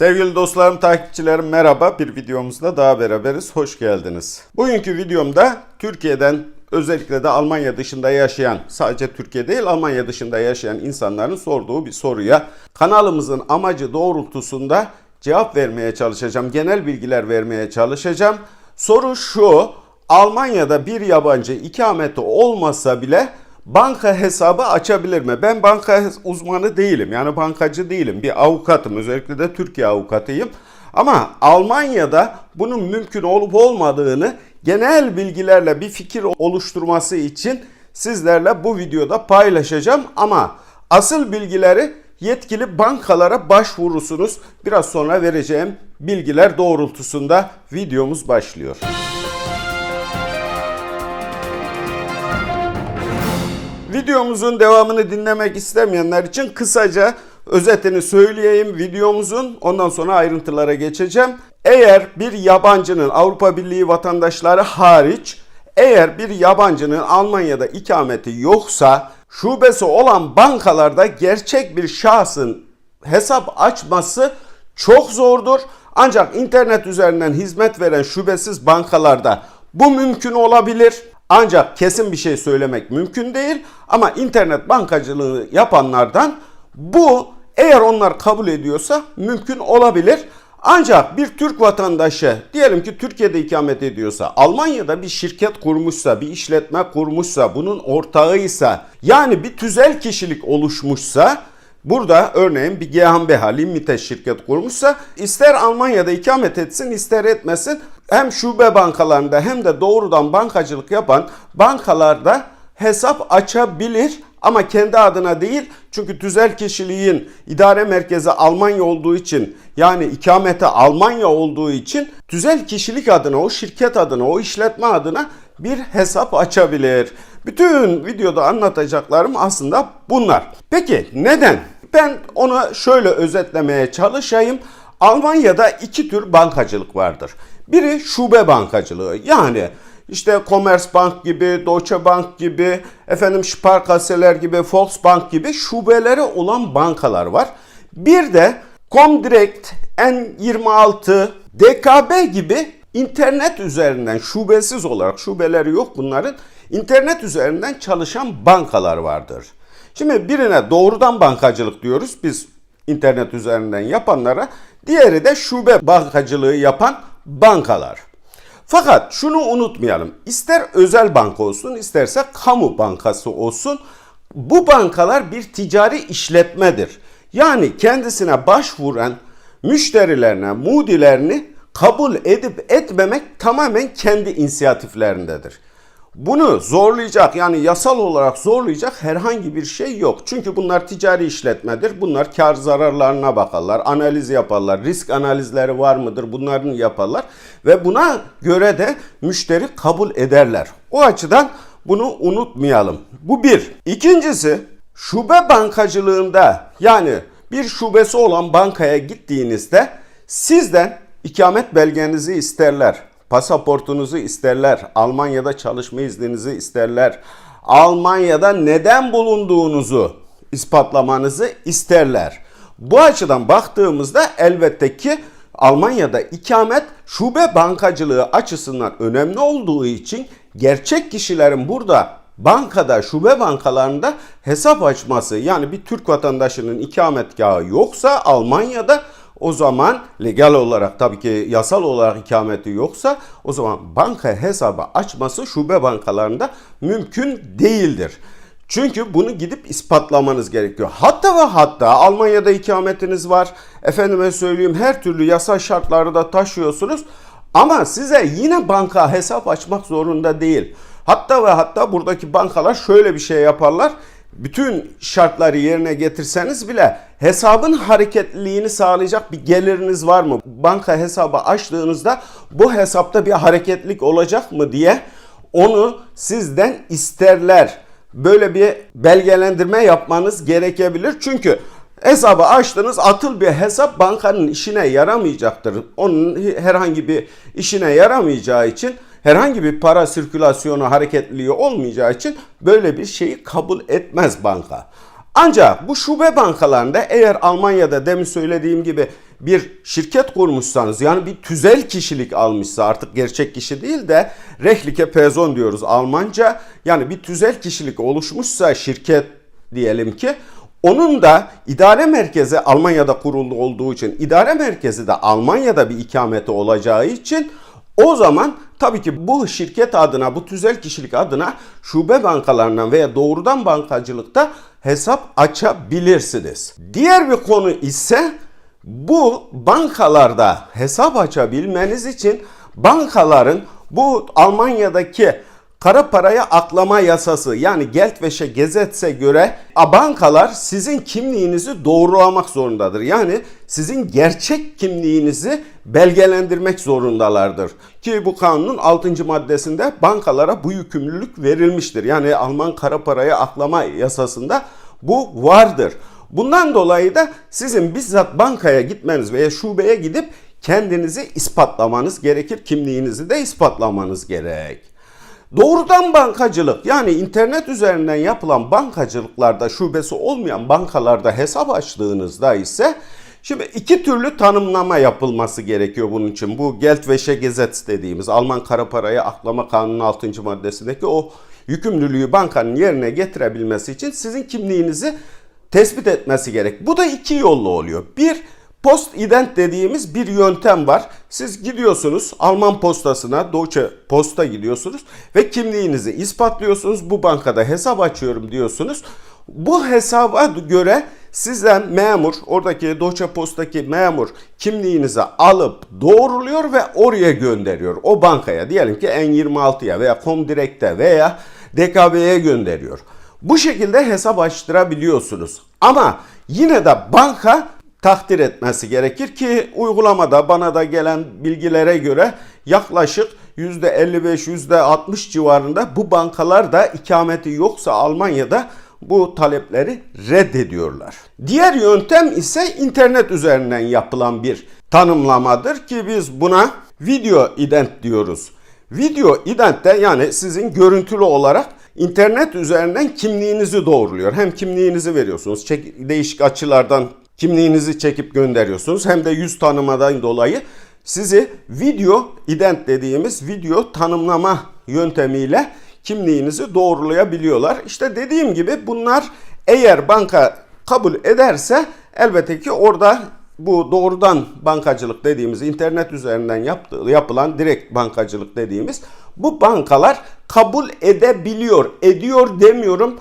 Sevgili dostlarım, takipçilerim merhaba. Bir videomuzda daha beraberiz. Hoş geldiniz. Bugünkü videomda Türkiye'den özellikle de Almanya dışında yaşayan, sadece Türkiye değil Almanya dışında yaşayan insanların sorduğu bir soruya kanalımızın amacı doğrultusunda cevap vermeye çalışacağım. Genel bilgiler vermeye çalışacağım. Soru şu, Almanya'da bir yabancı ikameti olmasa bile banka hesabı açabilir mi? Ben banka uzmanı değilim. Yani bankacı değilim. Bir avukatım. Özellikle de Türkiye avukatıyım. Ama Almanya'da bunun mümkün olup olmadığını genel bilgilerle bir fikir oluşturması için sizlerle bu videoda paylaşacağım. Ama asıl bilgileri yetkili bankalara başvurursunuz. Biraz sonra vereceğim bilgiler doğrultusunda videomuz başlıyor. Videomuzun devamını dinlemek istemeyenler için kısaca özetini söyleyeyim videomuzun. Ondan sonra ayrıntılara geçeceğim. Eğer bir yabancının Avrupa Birliği vatandaşları hariç eğer bir yabancının Almanya'da ikameti yoksa şubesi olan bankalarda gerçek bir şahsın hesap açması çok zordur. Ancak internet üzerinden hizmet veren şubesiz bankalarda bu mümkün olabilir. Ancak kesin bir şey söylemek mümkün değil. Ama internet bankacılığı yapanlardan bu eğer onlar kabul ediyorsa mümkün olabilir. Ancak bir Türk vatandaşı diyelim ki Türkiye'de ikamet ediyorsa, Almanya'da bir şirket kurmuşsa, bir işletme kurmuşsa, bunun ortağıysa, yani bir tüzel kişilik oluşmuşsa, burada örneğin bir GmbH Limited şirket kurmuşsa, ister Almanya'da ikamet etsin, ister etmesin, hem şube bankalarında hem de doğrudan bankacılık yapan bankalarda hesap açabilir ama kendi adına değil. Çünkü tüzel kişiliğin idare merkezi Almanya olduğu için yani ikamete Almanya olduğu için tüzel kişilik adına, o şirket adına, o işletme adına bir hesap açabilir. Bütün videoda anlatacaklarım aslında bunlar. Peki neden? Ben onu şöyle özetlemeye çalışayım. Almanya'da iki tür bankacılık vardır. Biri şube bankacılığı yani işte Commerzbank gibi, Deutsche Bank gibi, efendim Sparkasseler gibi, Volksbank gibi şubeleri olan bankalar var. Bir de Comdirect, N26, DKB gibi internet üzerinden şubesiz olarak şubeleri yok bunların internet üzerinden çalışan bankalar vardır. Şimdi birine doğrudan bankacılık diyoruz biz internet üzerinden yapanlara. Diğeri de şube bankacılığı yapan bankalar. Fakat şunu unutmayalım. İster özel banka olsun, isterse kamu bankası olsun. Bu bankalar bir ticari işletmedir. Yani kendisine başvuran müşterilerine, mudilerini kabul edip etmemek tamamen kendi inisiyatiflerindedir. Bunu zorlayacak yani yasal olarak zorlayacak herhangi bir şey yok. Çünkü bunlar ticari işletmedir. Bunlar kar zararlarına bakarlar, analiz yaparlar, risk analizleri var mıdır bunların yaparlar. Ve buna göre de müşteri kabul ederler. O açıdan bunu unutmayalım. Bu bir. İkincisi şube bankacılığında yani bir şubesi olan bankaya gittiğinizde sizden ikamet belgenizi isterler pasaportunuzu isterler. Almanya'da çalışma izninizi isterler. Almanya'da neden bulunduğunuzu ispatlamanızı isterler. Bu açıdan baktığımızda elbette ki Almanya'da ikamet şube bankacılığı açısından önemli olduğu için gerçek kişilerin burada bankada, şube bankalarında hesap açması yani bir Türk vatandaşının ikametgahı yoksa Almanya'da o zaman legal olarak tabii ki yasal olarak ikameti yoksa o zaman banka hesabı açması şube bankalarında mümkün değildir. Çünkü bunu gidip ispatlamanız gerekiyor. Hatta ve hatta Almanya'da ikametiniz var. Efendime söyleyeyim her türlü yasal şartları da taşıyorsunuz. Ama size yine banka hesap açmak zorunda değil. Hatta ve hatta buradaki bankalar şöyle bir şey yaparlar bütün şartları yerine getirseniz bile hesabın hareketliliğini sağlayacak bir geliriniz var mı? Banka hesabı açtığınızda bu hesapta bir hareketlilik olacak mı diye onu sizden isterler. Böyle bir belgelendirme yapmanız gerekebilir. Çünkü hesabı açtınız atıl bir hesap bankanın işine yaramayacaktır. Onun herhangi bir işine yaramayacağı için herhangi bir para sirkülasyonu hareketliliği olmayacağı için böyle bir şeyi kabul etmez banka. Ancak bu şube bankalarında eğer Almanya'da demin söylediğim gibi bir şirket kurmuşsanız yani bir tüzel kişilik almışsa artık gerçek kişi değil de rechtliche Person diyoruz Almanca. Yani bir tüzel kişilik oluşmuşsa şirket diyelim ki onun da idare merkezi Almanya'da kuruldu olduğu için idare merkezi de Almanya'da bir ikameti olacağı için o zaman tabii ki bu şirket adına, bu tüzel kişilik adına şube bankalarından veya doğrudan bankacılıkta hesap açabilirsiniz. Diğer bir konu ise bu bankalarda hesap açabilmeniz için bankaların bu Almanya'daki kara paraya aklama yasası yani Geldwäsche Gesetz'e göre bankalar sizin kimliğinizi doğrulamak zorundadır. Yani sizin gerçek kimliğinizi belgelendirmek zorundalardır. Ki bu kanunun 6. maddesinde bankalara bu yükümlülük verilmiştir. Yani Alman kara paraya aklama yasasında bu vardır. Bundan dolayı da sizin bizzat bankaya gitmeniz veya şubeye gidip kendinizi ispatlamanız gerekir. Kimliğinizi de ispatlamanız gerek. Doğrudan bankacılık yani internet üzerinden yapılan bankacılıklarda şubesi olmayan bankalarda hesap açtığınızda ise Şimdi iki türlü tanımlama yapılması gerekiyor bunun için. Bu Geldwäsche Gesetz dediğimiz Alman kara parayı aklama kanunun 6. maddesindeki o yükümlülüğü bankanın yerine getirebilmesi için sizin kimliğinizi tespit etmesi gerek. Bu da iki yollu oluyor. Bir, post ident dediğimiz bir yöntem var. Siz gidiyorsunuz Alman postasına, Deutsche Posta gidiyorsunuz ve kimliğinizi ispatlıyorsunuz. Bu bankada hesap açıyorum diyorsunuz. Bu hesaba göre sizden memur, oradaki Deutsche Post'taki memur kimliğinizi alıp doğruluyor ve oraya gönderiyor. O bankaya diyelim ki N26'ya veya Comdirect'e veya DKB'ye gönderiyor. Bu şekilde hesap açtırabiliyorsunuz. Ama yine de banka takdir etmesi gerekir ki uygulamada bana da gelen bilgilere göre yaklaşık %55 %60 civarında bu bankalar da ikameti yoksa Almanya'da bu talepleri reddediyorlar. Diğer yöntem ise internet üzerinden yapılan bir tanımlamadır ki biz buna video ident diyoruz. Video identte yani sizin görüntülü olarak internet üzerinden kimliğinizi doğruluyor. Hem kimliğinizi veriyorsunuz, değişik açılardan kimliğinizi çekip gönderiyorsunuz. Hem de yüz tanımadan dolayı sizi video ident dediğimiz video tanımlama yöntemiyle kimliğinizi doğrulayabiliyorlar. İşte dediğim gibi bunlar eğer banka kabul ederse elbette ki orada bu doğrudan bankacılık dediğimiz internet üzerinden yaptığı, yapılan direkt bankacılık dediğimiz bu bankalar kabul edebiliyor. Ediyor demiyorum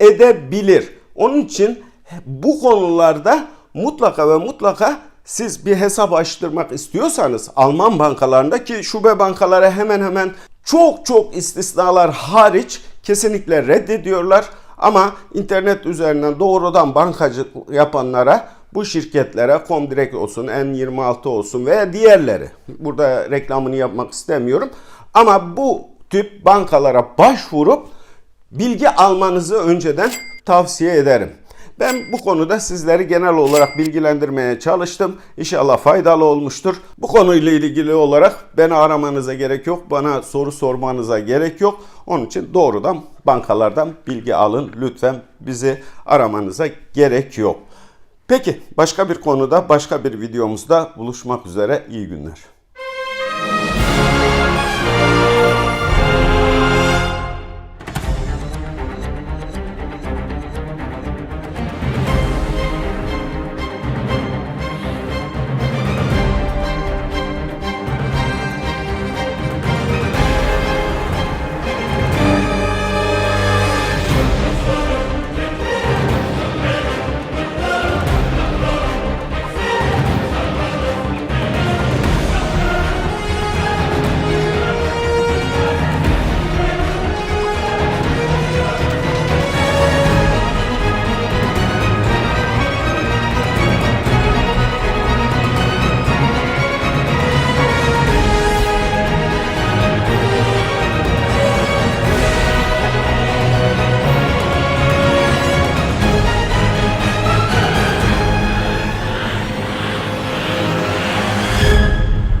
edebilir. Onun için bu konularda mutlaka ve mutlaka siz bir hesap açtırmak istiyorsanız Alman bankalarında ki şube bankaları hemen hemen çok çok istisnalar hariç kesinlikle reddediyorlar. Ama internet üzerinden doğrudan bankacılık yapanlara bu şirketlere Comdirect olsun, N26 olsun veya diğerleri. Burada reklamını yapmak istemiyorum. Ama bu tip bankalara başvurup bilgi almanızı önceden tavsiye ederim. Ben bu konuda sizleri genel olarak bilgilendirmeye çalıştım. İnşallah faydalı olmuştur. Bu konuyla ilgili olarak beni aramanıza gerek yok. Bana soru sormanıza gerek yok. Onun için doğrudan bankalardan bilgi alın. Lütfen bizi aramanıza gerek yok. Peki başka bir konuda başka bir videomuzda buluşmak üzere. İyi günler.